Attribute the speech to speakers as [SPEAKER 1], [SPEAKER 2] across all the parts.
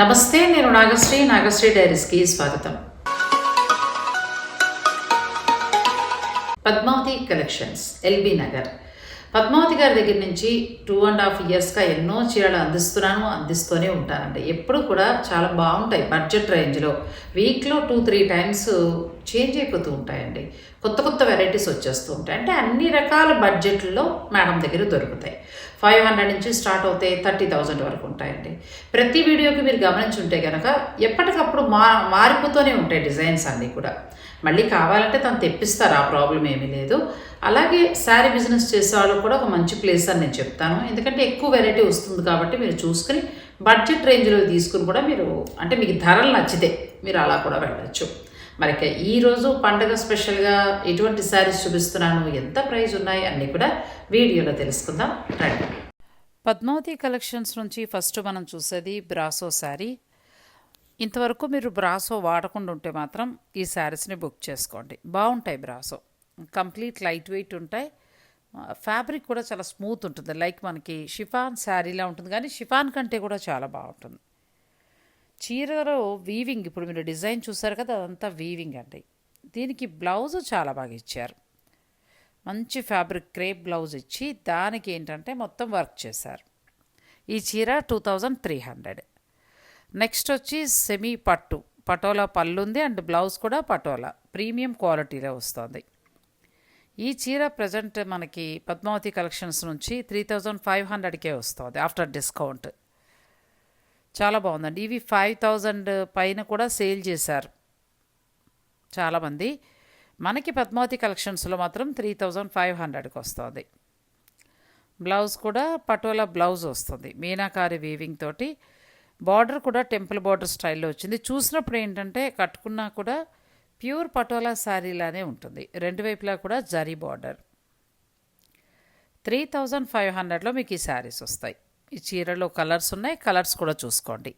[SPEAKER 1] నమస్తే నేను నాగశ్రీ. నాగశ్రీ డైరీస్కి స్వాగతం. Padmavathi collections LB Nagar. Padmavati గారి దగ్గర నుంచి టూ అండ్ హాఫ్ ఇయర్స్గా ఎన్నో చీరలు అందిస్తున్నాను అందిస్తూనే ఉంటానండి. ఎప్పుడు కూడా చాలా బాగుంటాయి బడ్జెట్ రేంజ్లో. వీక్లో టూ త్రీ టైమ్స్ చేంజ్ అయిపోతూ ఉంటాయండి. కొత్త కొత్త వెరైటీస్ వచ్చేస్తూ ఉంటాయి. అంటే అన్ని రకాల బడ్జెట్లో మేడం దగ్గర దొరుకుతాయి. ఫైవ్ హండ్రెడ్ నుంచి స్టార్ట్ అవుతాయి థర్టీ థౌజండ్ వరకు ఉంటాయండి. ప్రతి వీడియోకి మీరు గమనించుంటే కనుక ఎప్పటికప్పుడు మా మారిపోతూనే ఉంటాయి డిజైన్స్ అన్నీ కూడా. మళ్ళీ కావాలంటే తను తెప్పిస్తారు ఆ ప్రాబ్లం ఏమీ లేదు. అలాగే శారీ బిజినెస్ చేసే వాళ్ళకు కూడా ఒక మంచి ప్లేస్ అని నేను చెప్తాను. ఎందుకంటే ఎక్కువ వెరైటీ వస్తుంది కాబట్టి మీరు చూసుకుని బడ్జెట్ రేంజ్లో తీసుకుని కూడా మీరు అంటే మీకు ధరలు నచ్చితే మీరు అలా కూడా వెళ్ళచ్చు. మరి ఈరోజు పండగ స్పెషల్గా ఎటువంటి శారీస్ చూపిస్తున్నాను. ఎంత ప్రైస్ ఉన్నాయి అన్నీ కూడా వీడియోలో తెలుసుకుందాం. రండి. పద్మావతి కలెక్షన్స్ నుంచి ఫస్ట్ మనం చూసేది బ్రాసో శారీ ఇంతవరకు మీరు బ్రాసో వాడకుండా ఉంటే మాత్రం ఈ శారీస్ని బుక్ చేసుకోండి. బాగుంటాయి బ్రాసో కంప్లీట్ లైట్ వెయిట్ ఉంటాయి ఫ్యాబ్రిక్ కూడా చాలా స్మూత్ ఉంటుంది. లైక్ మనకి షిఫాన్ శారీలా ఉంటుంది. కానీ షిఫాన్ కంటే కూడా చాలా బాగుంటుంది. చీరలో వీవింగ్ ఇప్పుడు మీరు డిజైన్ చూసారు కదా అదంతా వీవింగ్ అండి. దీనికి బ్లౌజ్ చాలా బాగా ఇచ్చారు. మంచి ఫ్యాబ్రిక్ క్రేప్ బ్లౌజ్ ఇచ్చి దానికి ఏంటంటే మొత్తం వర్క్ చేశారు. ఈ చీర two thousand three hundred next వచ్చి సెమీ పట్టు. పటోలా పళ్ళు ఉంది అండ్ బ్లౌజ్ కూడా పటోలా. ప్రీమియం క్వాలిటీలో వస్తుంది. ఈ చీర ప్రజెంట్ మనకి పద్మావతి కలెక్షన్స్ నుంచి త్రీ థౌజండ్ ఫైవ్ హండ్రెడ్కే వస్తుంది ఆఫ్టర్ డిస్కౌంట్ చాలా బాగుందండి. ఇవి ఫైవ్ థౌజండ్ పైన కూడా సేల్ చేశారు. చాలామంది మనకి పద్మావతి కలెక్షన్స్లో మాత్రం త్రీ థౌజండ్ ఫైవ్ హండ్రెడ్కి వస్తుంది. బ్లౌజ్ కూడా పటోలా బ్లౌజ్ వస్తుంది. మీనాకారి వీవింగ్ తోటి. బార్డర్ కూడా టెంపుల్ బార్డర్ స్టైల్లో వచ్చింది. చూసినప్పుడు ఏంటంటే కట్టుకున్నా కూడా ప్యూర్ పటోలా శారీలానే ఉంటుంది. రెండు వైపులా కూడా zari border. Three thousand five హండ్రెడ్లో మీకు ఈ శారీస్ వస్తాయి. ఈ చీరలో కలర్స్ ఉన్నాయి కలర్స్ కూడా చూసుకోండి.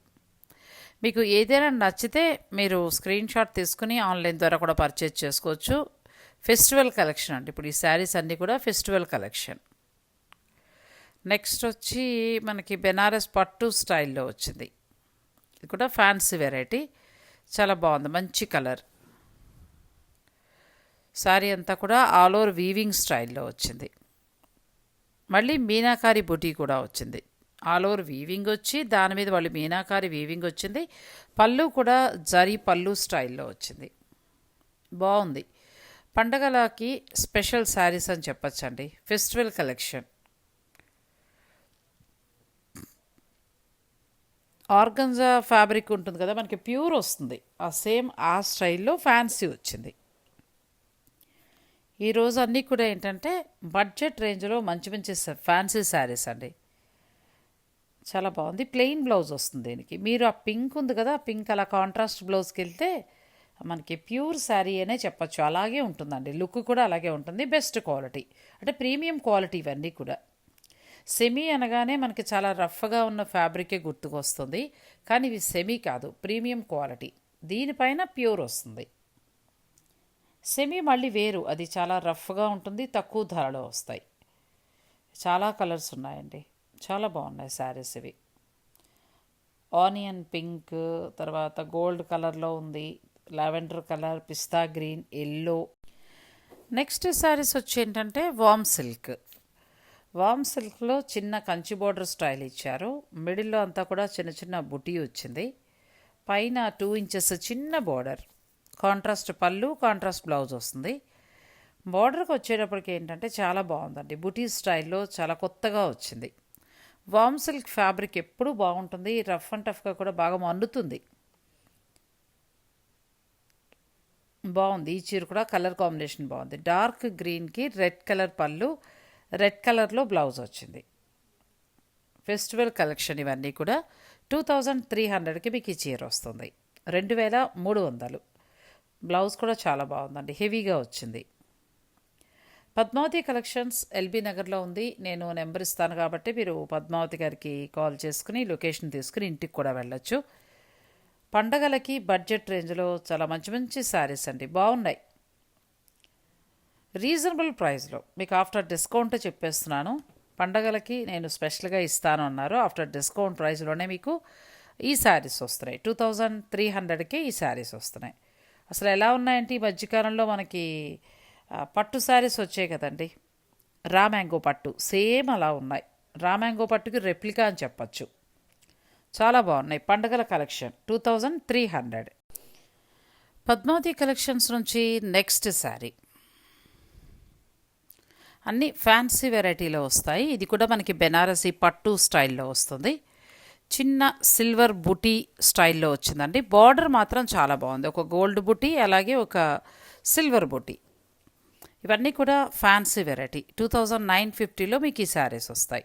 [SPEAKER 1] మీకు ఏదైనా నచ్చితే మీరు స్క్రీన్ షాట్ తీసుకుని ఆన్లైన్ ద్వారా కూడా పర్చేజ్ చేసుకోవచ్చు. ఫెస్టివల్ కలెక్షన్ అండి. ఇప్పుడు ఈ శారీస్ అన్నీ కూడా ఫెస్టివల్ కలెక్షన్. నెక్స్ట్ వచ్చి మనకి బెనారస్ పట్టు స్టైల్లో వచ్చింది. ఇది కూడా ఫ్యాన్సీ వెరైటీ. చాలా బాగుంది. మంచి కలర్. శారీ అంతా కూడా ఆల్ ఓవర్ వీవింగ్ స్టైల్లో వచ్చింది. మళ్ళీ మీనాకారి బుటీ కూడా వచ్చింది. ఆల్ ఓవర్ వీవింగ్ వచ్చి దాని మీద వాళ్ళు మీనాకారి వీవింగ్ వచ్చింది. పళ్ళు కూడా జరి పళ్ళు స్టైల్లో వచ్చింది. బాగుంది. పండగలకి స్పెషల్ శారీస్ అని చెప్పచ్చండి. Festival collection. ఆర్గన్జా ఫ్యాబ్రిక్ ఉంటుంది కదా మనకి ప్యూర్ వస్తుంది. ఆ సేమ్ ఆ స్టైల్లో ఫ్యాన్సీ వచ్చింది. ఈరోజు అన్నీ కూడా ఏంటంటే బడ్జెట్ రేంజ్లో మంచి మంచి ఫ్యాన్సీ శారీస్ అండి. చాలా బాగుంది. ప్లెయిన్ బ్లౌజ్ వస్తుంది దీనికి. మీరు ఆ పింక్ ఉంది కదా ఆ పింక్ అలా కాంట్రాస్ట్ బ్లౌజ్కి వెళ్తే మనకి ప్యూర్ శారీ అనే చెప్పచ్చు. అలాగే ఉంటుందండి. లుక్ కూడా అలాగే ఉంటుంది. Best quality. అంటే ప్రీమియం క్వాలిటీ ఇవన్నీ కూడా. సెమీ అనగానే మనకి చాలా రఫ్గా ఉన్న ఫ్యాబ్రికే గుర్తుకొస్తుంది కానీ ఇవి సెమీ కాదు. Premium quality. దీనిపైన ప్యూర్ వస్తుంది. సెమీ మళ్ళీ వేరు. అది చాలా రఫ్గా ఉంటుంది. తక్కువ ధరలో వస్తాయి. చాలా కలర్స్ ఉన్నాయండి. చాలా బాగున్నాయి శారీస్ ఇవి. ఆనియన్ పింక్ తర్వాత గోల్డ్ కలర్లో ఉంది lavender colour pista green yellow. Next sarees వచ్చి ఏంటంటే వామ్ సిల్క్. వామ్ సిల్క్లో చిన్న కంచి బోర్డర్ స్టైల్ ఇచ్చారు. మిడిల్లో అంతా కూడా చిన్న చిన్న బుటీ వచ్చింది. పైన టూ ఇంచెస్ చిన్న బోర్డర్. కాంట్రాస్ట్ పళ్ళు కాంట్రాస్ట్ బ్లౌజ్ వస్తుంది. బార్డర్కి వచ్చేటప్పటికి ఏంటంటే చాలా బాగుందండి. బుటీ స్టైల్లో చాలా కొత్తగా వచ్చింది. వామ్ సిల్క్ ఫ్యాబ్రిక్ ఎప్పుడూ బాగుంటుంది. రఫ్ అండ్ టఫ్గా కూడా బాగా మన్నుతుంది బాగుంది. ఈ చీర కూడా కలర్ కాంబినేషన్ బాగుంది. డార్క్ గ్రీన్కి రెడ్ కలర్ పళ్ళు రెడ్ కలర్లో బ్లౌజ్ వచ్చింది. ఫెస్టివల్ కలెక్షన్ ఇవన్నీ కూడా టూ థౌజండ్ త్రీ హండ్రెడ్కి మీకు ఈ చీర వస్తుంది. రెండు వేల మూడు వందలు. బ్లౌజ్ కూడా చాలా బాగుందండి. హెవీగా వచ్చింది. పద్మావతి కలెక్షన్స్ ఎల్బీ నగర్లో ఉంది. నేను నెంబర్ ఇస్తాను కాబట్టి మీరు పద్మావతి గారికి కాల్ చేసుకుని లొకేషన్ తీసుకుని ఇంటికి కూడా వెళ్ళొచ్చు. పండగలకి బడ్జెట్ రేంజ్లో చాలా మంచి మంచి శారీస్ అండి. బాగున్నాయి. రీజనబుల్ ప్రైస్లో మీకు ఆఫ్టర్ డిస్కౌంట్ చెప్పేస్తున్నాను. పండగలకి నేను స్పెషల్గా ఇస్తాను అన్నారు. ఆఫ్టర్ డిస్కౌంట్ ప్రైస్లోనే మీకు ఈ శారీస్ వస్తున్నాయి. టూ థౌజండ్ త్రీ హండ్రెడ్కి ఈ శారీస్ వస్తున్నాయి. అసలు ఎలా ఉన్నాయంటే ఈ మధ్యకాలంలో మనకి పట్టు శారీస్ వచ్చాయి కదండి. రా మ్యాంగో పట్టు సేమ్ అలా ఉన్నాయి. రా మ్యాంగో పట్టుకి రెప్లికా అని చెప్పచ్చు. చాలా బాగున్నాయి. పండగల collection two thousand three hundred. Padmavathi collections నుంచి నెక్స్ట్ శారీ. అన్ని ఫ్యాన్సీ వెరైటీలో వస్తాయి. ఇది కూడా మనకి బెనారసీ పట్టు స్టైల్లో వస్తుంది. చిన్న సిల్వర్ బుటీ స్టైల్లో వచ్చిందండి. బార్డర్ మాత్రం చాలా బాగుంది. ఒక గోల్డ్ బుటీ అలాగే ఒక సిల్వర్ బుటీ. ఇవన్నీ కూడా fancy variety. Two thousand nine ఫిఫ్టీలో మీకు ఈ శారీస్ వస్తాయి.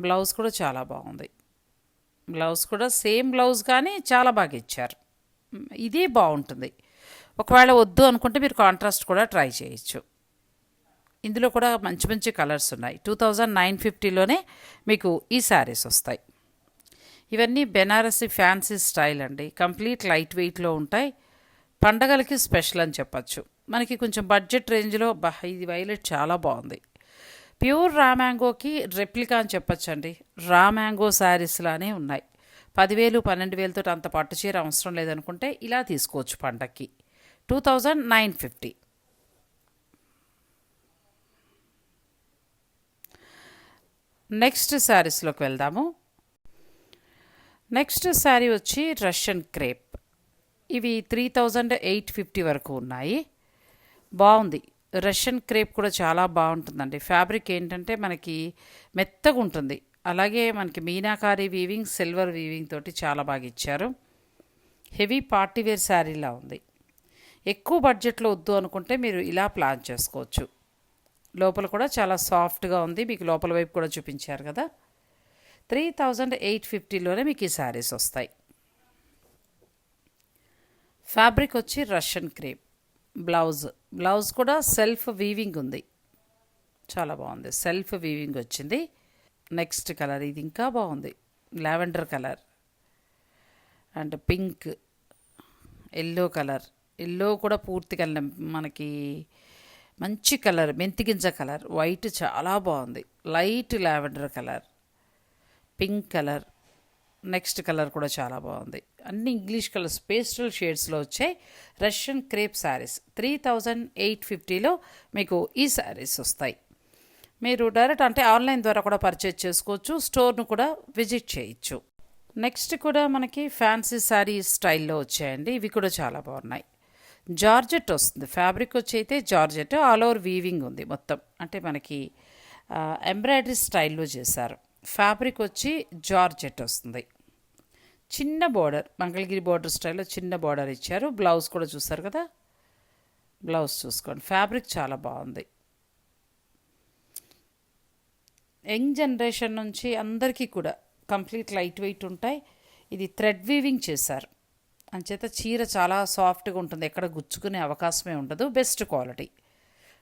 [SPEAKER 1] బ్లౌజ్ కూడా చాలా బాగుంది. బ్లౌజ్ కూడా సేమ్ బ్లౌజ్ కానీ చాలా బాగా ఇచ్చారు. ఇదే బాగుంటుంది. ఒకవేళ వద్దు అనుకుంటే మీరు కాంట్రాస్ట్ కూడా ట్రై చేయొచ్చు. ఇందులో కూడా మంచి మంచి కలర్స్ ఉన్నాయి. టూ థౌజండ్ నైన్ ఫిఫ్టీలోనే మీకు ఈ శారీస్ వస్తాయి. ఇవన్నీ బెనారసీ ఫ్యాన్సీ స్టైల్ అండి. కంప్లీట్ లైట్ వెయిట్లో ఉంటాయి. పండగలకి స్పెషల్ అని చెప్పచ్చు. మనకి కొంచెం బడ్జెట్ రేంజ్లో బా ఇది వైలెట్ చాలా బాగుంది. ప్యూర్ రా మ్యాంగోకి రెప్లికా అని చెప్పచ్చండి. రా మ్యాంగో శారీస్ లానే ఉన్నాయి. పదివేలు పన్నెండు వేలతో అంత పట్టు చీర అవసరం లేదనుకుంటే ఇలా తీసుకోవచ్చు పండక్కి. Two thousand nine fifty. Next శారీస్లోకి వెళ్దాము. నెక్స్ట్ శారీ వచ్చి రష్యన్ క్రేప్. ఇవి త్రీ థౌజండ్ ఎయిట్ ఫిఫ్టీ వరకు ఉన్నాయి. బాగుంది. రష్యన్ క్రేప్ కూడా చాలా బాగుంటుందండి. ఫ్యాబ్రిక్ ఏంటంటే మనకి మెత్తగా ఉంటుంది. అలాగే మనకి మీనాకారి వీవింగ్ సిల్వర్ వీవింగ్ తోటి చాలా బాగా ఇచ్చారు. హెవీ పార్టీవేర్ శారీలా ఉంది. ఎక్కువ బడ్జెట్లో వద్దు అనుకుంటే మీరు ఇలా ప్లాన్ చేసుకోవచ్చు. లోపల కూడా చాలా సాఫ్ట్గా ఉంది. మీకు లోపల వైపు కూడా చూపించారు కదా. త్రీ థౌజండ్ ఎయిట్ ఫిఫ్టీలోనే మీకు ఈ శారీస్ వస్తాయి. ఫ్యాబ్రిక్ వచ్చి రష్యన్ క్రేప్. బ్లౌజ్. బ్లౌజ్ కూడా సెల్ఫ్ వీవింగ్ ఉంది. చాలా బాగుంది. సెల్ఫ్ వీవింగ్ వచ్చింది. నెక్స్ట్ కలర్ ఇది ఇంకా బాగుంది. Lavender colour. And pink. Yellow colour. Yellow కూడా పూర్తిగా మనకి మంచి కలర్. మెంతిగింజ కలర్. వైట్ చాలా బాగుంది. Light lavender colour. Pink colour. Next colour కూడా చాలా బాగుంది. అన్ని ఇంగ్లీష్ కలర్స్ పేస్టల్ షేడ్స్లో వచ్చాయి Russian crepe saris. Three thousand eight ఫిఫ్టీలో మీకు ఈ శారీస్ వస్తాయి. మీరు డైరెక్ట్ అంటే ఆన్లైన్ ద్వారా కూడా పర్చేజ్ చేసుకోవచ్చు స్టోర్ను కూడా విజిట్ చేయొచ్చు. నెక్స్ట్ కూడా మనకి ఫ్యాన్సీ శారీ స్టైల్లో వచ్చాయండి. ఇవి కూడా చాలా బాగున్నాయి. జార్జెట్ వస్తుంది. ఫ్యాబ్రిక్ వచ్చి అయితే జార్జెట్ ఆల్ ఓవర్ వీవింగ్ ఉంది మొత్తం. అంటే మనకి ఎంబ్రాయిడరీ స్టైల్లో చేశారు. ఫ్యాబ్రిక్ వచ్చి జార్జెట్ వస్తుంది. చిన్న బార్డర్ మంగళగిరి బార్డర్ స్టైల్లో చిన్న బార్డర్ ఇచ్చారు. బ్లౌజ్ కూడా చూస్తారు కదా? బ్లౌజ్ చూసుకోండి. ఫ్యాబ్రిక్ చాలా బాగుంది. యంగ్ జనరేషన్ నుంచి అందరికీ కూడా కంప్లీట్ లైట్ వెయిట్ ఉంటాయి. ఇది థ్రెడ్ వీవింగ్ చేశారు. అంచేత చీర చాలా సాఫ్ట్గా ఉంటుంది. ఎక్కడ గుచ్చుకునే అవకాశమే ఉండదు. Best quality.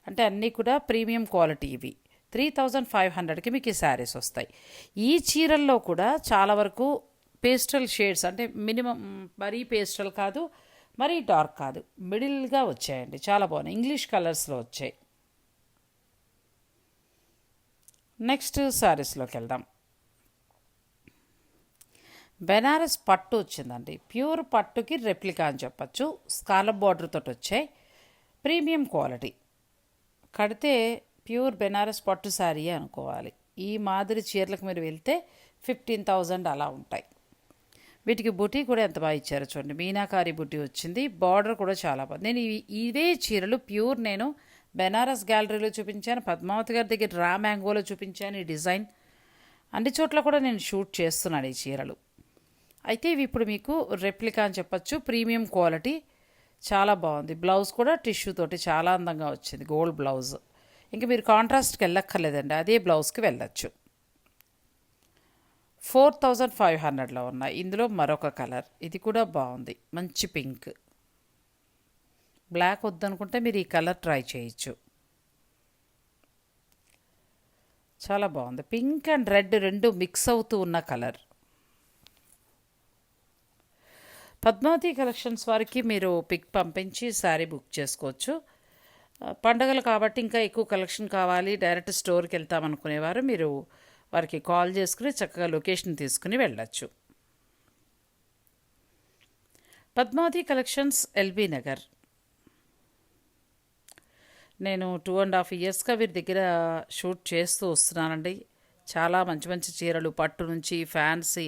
[SPEAKER 1] అంటే అన్నీ కూడా ప్రీమియం క్వాలిటీ ఇవి. త్రీ థౌజండ్ ఫైవ్ హండ్రెడ్కి మీకు ఈ శారీస్ వస్తాయి. ఈ చీరల్లో కూడా చాలా వరకు పేస్టల్ షేడ్స్ అంటే మినిమం మరీ పేస్టల్ కాదు మరీ డార్క్ కాదు. మిడిల్గా వచ్చాయండి. చాలా బాగున్నాయి. ఇంగ్లీష్ కలర్స్లో వచ్చాయి. నెక్స్ట్ శారీస్లోకి వెళ్దాం. బెనారస్ పట్టు వచ్చిందండి. ప్యూర్ పట్టుకి రెప్లికా అని చెప్పచ్చు. స్కాలప్ బార్డర్ తోటి వచ్చాయి. Premium quality. కడితే ప్యూర్ బెనారస్ పట్టు శారీ అనుకోవాలి. ఈ మాదిరి చీరలకు మీరు వెళ్తే ఫిఫ్టీన్ థౌజండ్ అలా ఉంటాయి. వీటికి బుటీ కూడా ఎంత బాగా ఇచ్చారో చూడండి. మీనాకారి బుటీ వచ్చింది. బార్డర్ కూడా చాలా బాగుంది. నేను ఇవే చీరలు ప్యూర్ నేను బెనారస్ గ్యాలరీలో చూపించాను పద్మావతి గారి దగ్గర రా మ్యాంగోలో చూపించాను ఈ డిజైన్. అన్ని చోట్ల కూడా నేను షూట్ చేస్తున్నాను ఈ చీరలు. అయితే ఇవి ఇప్పుడు మీకు రెప్లికా అని చెప్పచ్చు. ప్రీమియం క్వాలిటీ చాలా బాగుంది. బ్లౌజ్ కూడా టిష్యూ తోటి చాలా అందంగా వచ్చింది. Gold blouse. ఇంకా మీరు కాంట్రాస్ట్కి వెళ్ళక్కర్లేదండి. అదే బ్లౌజ్కి వెళ్ళచ్చు. ఫోర్ థౌజండ్ ఫైవ్ హండ్రెడ్లో ఉన్నాయి. ఇందులో మరొక కలర్. ఇది కూడా బాగుంది. మంచి పింక్. బ్లాక్ వద్దనుకుంటే మీరు ఈ కలర్ ట్రై చేయొచ్చు. చాలా బాగుంది. పింక్ అండ్ రెడ్ రెండు మిక్స్ అవుతూ ఉన్న కలర్. పద్మావతి కలెక్షన్స్ వారికి మీరు పిక్ పంపించి శారీ బుక్ చేసుకోవచ్చు. పండగలు కాబట్టి ఇంకా ఎక్కువ కలెక్షన్ కావాలి డైరెక్ట్ స్టోర్కి వెళ్తామనుకునేవారు మీరు వారికి కాల్ చేసుకుని చక్కగా లొకేషన్ తీసుకుని వెళ్ళచ్చు. Padmavathi collections LB Nagar. నేను టూ అండ్ హాఫ్ ఇయర్స్గా వీరి దగ్గర షూట్ చేస్తూ వస్తున్నానండి. చాలా మంచి మంచి చీరలు పట్టు నుంచి ఫ్యాన్సీ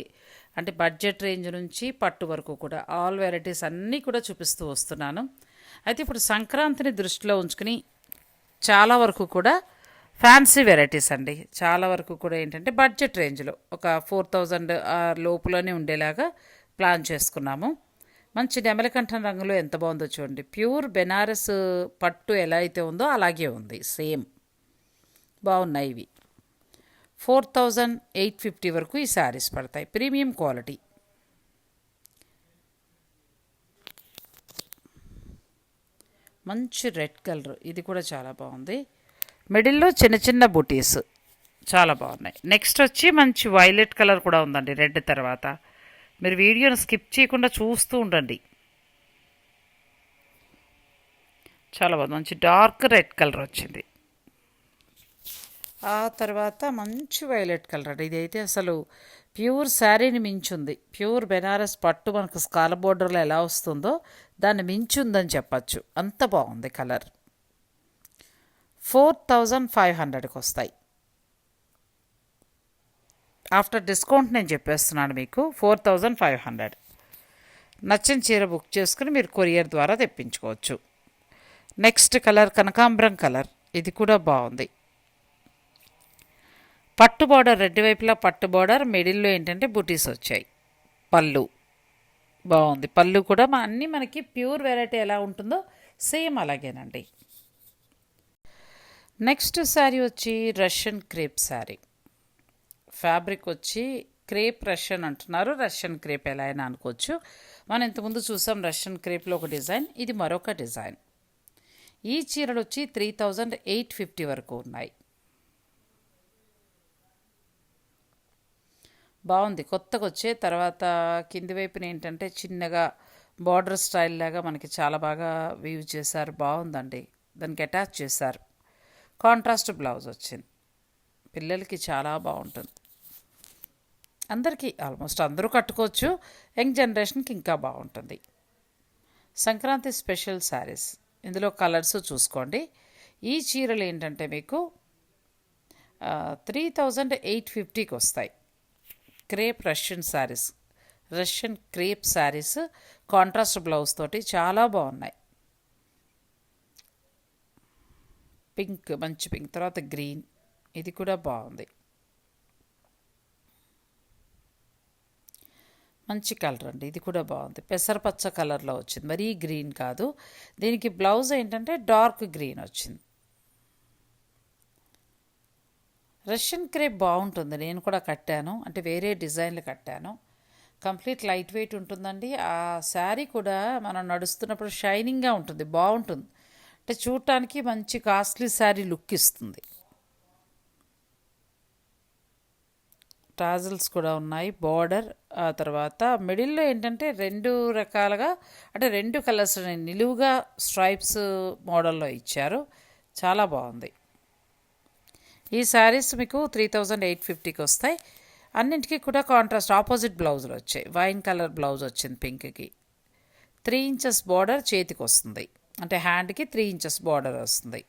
[SPEAKER 1] అంటే బడ్జెట్ రేంజ్ నుంచి పట్టు వరకు కూడా ఆల్ వెరైటీస్ అన్నీ కూడా చూపిస్తూ వస్తున్నాను. అయితే ఇప్పుడు సంక్రాంతిని దృష్టిలో ఉంచుకుని చాలా వరకు కూడా ఫ్యాన్సీ వెరైటీస్ అండి. చాలా వరకు కూడా ఏంటంటే బడ్జెట్ రేంజ్లో ఒక ఫోర్ థౌజండ్ లోపులోనే ఉండేలాగా ప్లాన్ చేసుకున్నాము. మంచి నెమలికంఠం రంగులో ఎంత బాగుందో చూడండి. ప్యూర్ బెనారస్ పట్టు ఎలా అయితే ఉందో అలాగే ఉంది. సేమ్. బాగున్నాయి ఇవి. ఫోర్ థౌజండ్ ఎయిట్ ఫిఫ్టీ వరకు ఈ శారీస్ పడతాయి. Premium quality. మంచి రెడ్ కలర్. ఇది కూడా చాలా బాగుంది. మిడిల్లో చిన్న చిన్న బుటీస్ చాలా బాగున్నాయి. నెక్స్ట్ వచ్చి మంచి వైలెట్ కలర్ కూడా ఉందండి రెడ్ తర్వాత. మీరు వీడియోని స్కిప్ చేయకుండా చూస్తూ ఉండండి. చాలా బాగుంది. మంచి డార్క్ రెడ్ కలర్ వచ్చింది. ఆ తర్వాత మంచి వైలెట్ కలర్ అండి. ఇదైతే అసలు ప్యూర్ శారీని మించుంది. ప్యూర్ బెనారస్ పట్టు మనకు స్కాల బోర్డర్లో ఎలా వస్తుందో దాన్ని మించుందని చెప్పచ్చు. అంత బాగుంది కలర్. ఫోర్ థౌజండ్ ఫైవ్ హండ్రెడ్కి వస్తాయి ఆఫ్టర్ డిస్కౌంట్ నేను చెప్పేస్తున్నాను మీకు ఫోర్ థౌజండ్ ఫైవ్ హండ్రెడ్. నచ్చిన చీర బుక్ చేసుకుని మీరు కొరియర్ ద్వారా తెప్పించుకోవచ్చు. నెక్స్ట్ కలర్ కనకాంబరం కలర్. ఇది కూడా బాగుంది. పట్టు బార్డర్ రెడ్ వైపులా పట్టు బార్డర్ మిడిల్లో ఏంటంటే బుటీస్ వచ్చాయి. పళ్ళు. బాగుంది. పళ్ళు కూడా మా అన్నీ మనకి ప్యూర్ వెరైటీ ఎలా ఉంటుందో సేమ్ అలాగేనండి. నెక్స్ట్ శారీ వచ్చి రష్యన్ క్రేప్ శారీ. ఫ్యాబ్రిక్ వచ్చి క్రేప్ రష్యన్ అంటున్నారు. రష్యన్ క్రేప్ ఎలా అయినా అనుకోవచ్చు. మనం ఇంతకుముందు చూసాం రష్యన్ క్రేప్లో ఒక డిజైన్ ఇది మరొక డిజైన్. ఈ చీరలు వచ్చి త్రీ థౌజండ్ ఎయిట్ ఫిఫ్టీ వరకు ఉన్నాయి. బాగుంది. కొత్తగా వచ్చే తర్వాత కింది వైపున ఏంటంటే చిన్నగా బార్డర్ స్టైల్ లాగా మనకి చాలా బాగా వీవ్ చేశారు. బాగుందండి. దానికి అటాచ్ చేశారు. కాంట్రాస్ట్ బ్లౌజ్ వచ్చింది. పిల్లలకి చాలా బాగుంటుంది. అందరికీ ఆల్మోస్ట్ అందరూ కట్టుకోవచ్చు. యంగ్ జనరేషన్కి ఇంకా బాగుంటుంది. సంక్రాంతి స్పెషల్ శారీస్. ఇందులో కలర్స్ చూసుకోండి. ఈ చీరలు ఏంటంటే మీకు త్రీ థౌజండ్ ఎయిట్ ఫిఫ్టీకి వస్తాయి. Crepe Russian saris. Russian crepe saris contrast blouse తోటి చాలా బాగున్నాయి. పింక్ మంచి పింక్ తర్వాత గ్రీన్. ఇది కూడా బాగుంది. మంచి కలర్ అండి ఇది కూడా బాగుంది. పెసరపచ్చ కలర్లో వచ్చింది. మరీ గ్రీన్ కాదు. దీనికి బ్లౌజ్ ఏంటంటే డార్క్ గ్రీన్ వచ్చింది. రష్యన్ క్రేప్ బాగుంటుంది. నేను కూడా కట్టాను. అంటే వేరే డిజైన్లు కట్టాను. కంప్లీట్ లైట్ వెయిట్ ఉంటుందండి. ఆ శారీ కూడా మనం నడుస్తున్నప్పుడు షైనింగ్గా ఉంటుంది. బాగుంటుంది. అంటే చూడటానికి మంచి కాస్ట్లీ శారీ లుక్ ఇస్తుంది. టాజల్స్ కూడా ఉన్నాయి. బార్డర్ ఆ తర్వాత మిడిల్లో ఏంటంటే రెండు రకాలుగా అంటే రెండు కలర్స్ నిలువుగా స్ట్రైప్స్ మోడల్లో ఇచ్చారు. చాలా బాగుంది. ఈ శారీస్ మీకు త్రీ థౌజండ్ ఎయిట్ ఫిఫ్టీకి వస్తాయి. అన్నింటికి కూడా కాంట్రాస్ట్ ఆపోజిట్ బ్లౌజులు వచ్చాయి. వైన్ కలర్ బ్లౌజ్ వచ్చింది పింక్కి త్రీ ఇంచెస్ బార్డర్ చేతికి వస్తుంది. అంటే హ్యాండ్కి త్రీ ఇంచెస్ బార్డర్ వస్తుంది.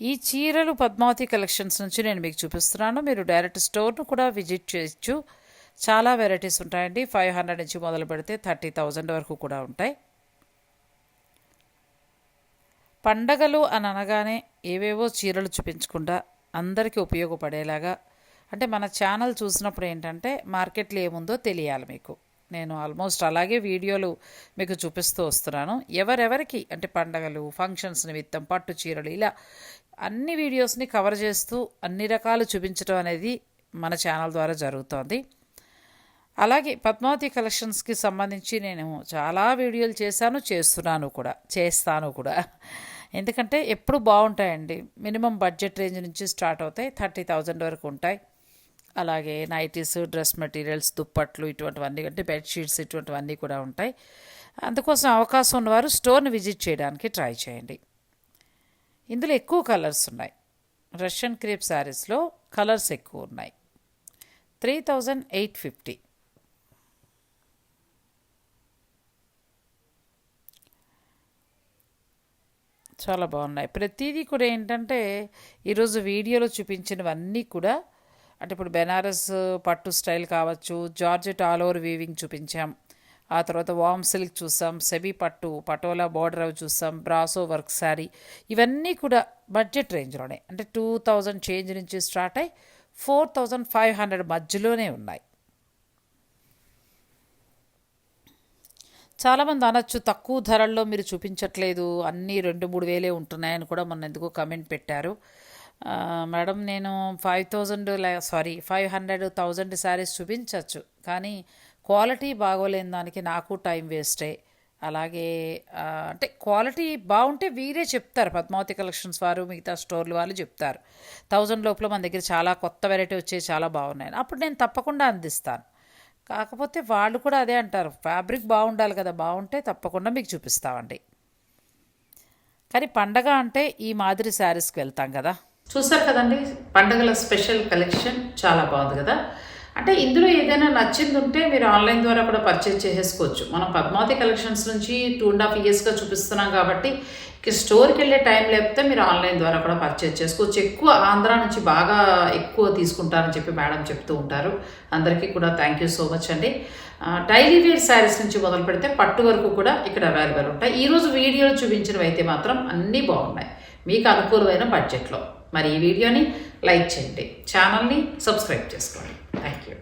[SPEAKER 1] ఈ చీరలు పద్మావతి కలెక్షన్స్ నుంచి నేను మీకు చూపిస్తున్నాను. మీరు డైరెక్ట్ స్టోర్ను కూడా విజిట్ చేయొచ్చు. చాలా వెరైటీస్ ఉంటాయండి. ఫైవ్ హండ్రెడ్ నుంచి మొదలు పెడితే థర్టీ థౌజండ్ వరకు కూడా ఉంటాయి. పండగలు అని అనగానే ఏవేవో చీరలు చూపించకుండా అందరికీ ఉపయోగపడేలాగా అంటే మన ఛానల్ చూసినప్పుడు ఏంటంటే మార్కెట్లో ఏముందో తెలియాలి మీకు. నేను ఆల్మోస్ట్ అలాగే వీడియోలు మీకు చూపిస్తూ వస్తున్నాను. ఎవరెవరికి అంటే పండగలు ఫంక్షన్స్ నిమిత్తం పట్టు చీరలు ఇలా అన్ని వీడియోస్ని కవర్ చేస్తూ అన్ని రకాలు చూపించడం అనేది మన ఛానల్ ద్వారా జరుగుతోంది. అలాగే పద్మావతి కలెక్షన్స్కి సంబంధించి నేను చాలా వీడియోలు చేశాను చేస్తున్నాను కూడా చేస్తాను కూడా. ఎందుకంటే ఎప్పుడు బాగుంటాయండి. మినిమం బడ్జెట్ రేంజ్ నుంచి స్టార్ట్ అవుతాయి. థర్టీ థౌజండ్ వరకు ఉంటాయి. అలాగే నైటీస్ డ్రెస్ మెటీరియల్స్ దుప్పట్లు ఇటువంటివన్నీ అంటే బెడ్షీట్స్ ఇటువంటివన్నీ కూడా ఉంటాయి. అందుకోసం అవకాశం ఉన్నవారు స్టోర్ని విజిట్ చేయడానికి ట్రై చేయండి. ఇందులో ఎక్కువ కలర్స్ ఉన్నాయి. రష్యన్ క్రేప్ శారీస్లో కలర్స్ ఎక్కువ ఉన్నాయి. Three thousand eight fifty. చాలా బాగున్నాయి. ప్రతిదీ కూడా ఏంటంటే ఈరోజు వీడియోలో చూపించినవన్నీ కూడా అంటే ఇప్పుడు బెనారస్ పట్టు స్టైల్ కావచ్చు జార్జెట్ ఆల్ ఓవర్ వీవింగ్ చూపించాం. ఆ తర్వాత వామ్ సిల్క్ చూసాం సెబీ పట్టు పటోలా బార్డర్ అవి చూసాం బ్రాసో వర్క్ శారీ. ఇవన్నీ కూడా బడ్జెట్ రేంజ్లోనే. అంటే టూ థౌజండ్ చేంజ్ నుంచి స్టార్ట్ అయ్యి ఫోర్ థౌజండ్ ఫైవ్ హండ్రెడ్ మధ్యలోనే ఉన్నాయి. చాలామంది అనొచ్చు తక్కువ ధరల్లో మీరు చూపించట్లేదు అన్నీ రెండు మూడు వేలే ఉంటున్నాయని కూడా మొన్న ఎందుకో కమెంట్ పెట్టారు. మేడం నేను five thousand sorry five hundred thousand saris చూపించవచ్చు కానీ క్వాలిటీ బాగోలేని దానికి నాకు టైం వేస్టే అలాగే అంటే క్వాలిటీ బాగుంటే వీరే చెప్తారు పద్మావతి కలెక్షన్స్ వారు మిగతా స్టోర్లు వాళ్ళు చెప్తారు. థౌజండ్ లోపల మన దగ్గర చాలా కొత్త వెరైటీ వచ్చేవి చాలా బాగున్నాయి అప్పుడు నేను తప్పకుండా అందిస్తాను. కాకపోతే వాళ్ళు కూడా అదే అంటారు. ఫ్యాబ్రిక్ బాగుండాలి కదా బాగుంటే తప్పకుండా మీకు చూపిస్తామండి. కానీ పండగ అంటే ఈ మాదిరి శారీస్కి వెళ్తాం కదా. చూసారు కదండి పండగల స్పెషల్ కలెక్షన్ చాలా బాగుంది కదా. అంటే ఇందులో ఏదైనా నచ్చింది ఉంటే మీరు ఆన్లైన్ ద్వారా కూడా పర్చేజ్ చేసేసుకోవచ్చు. మనం పద్మావతి కలెక్షన్స్ నుంచి టూ అండ్ హాఫ్ ఇయర్స్గా చూపిస్తున్నాం కాబట్టి స్టోర్కి వెళ్ళే టైం లేకపోతే మీరు ఆన్లైన్ ద్వారా కూడా పర్చేజ్ చేసుకోవచ్చు. ఎక్కువ ఆంధ్ర నుంచి బాగా ఎక్కువ తీసుకుంటారని చెప్పి మేడం చెప్తూ ఉంటారు. అందరికీ కూడా థ్యాంక్ యూ సో మచ్ అండి. డైలీ వేర్ శారీస్ నుంచి మొదలు పెడితే పట్టు వరకు కూడా ఇక్కడ అవైలబుల్ ఉంటాయి. ఈరోజు వీడియోలో చూపించినవి అయితే మాత్రం అన్నీ బాగున్నాయి. మీకు అనుకూలమైన బడ్జెట్లో మరి ఈ వీడియోని లైక్ చేయండి. ఛానల్ని సబ్స్క్రైబ్ చేసుకోండి. Thank you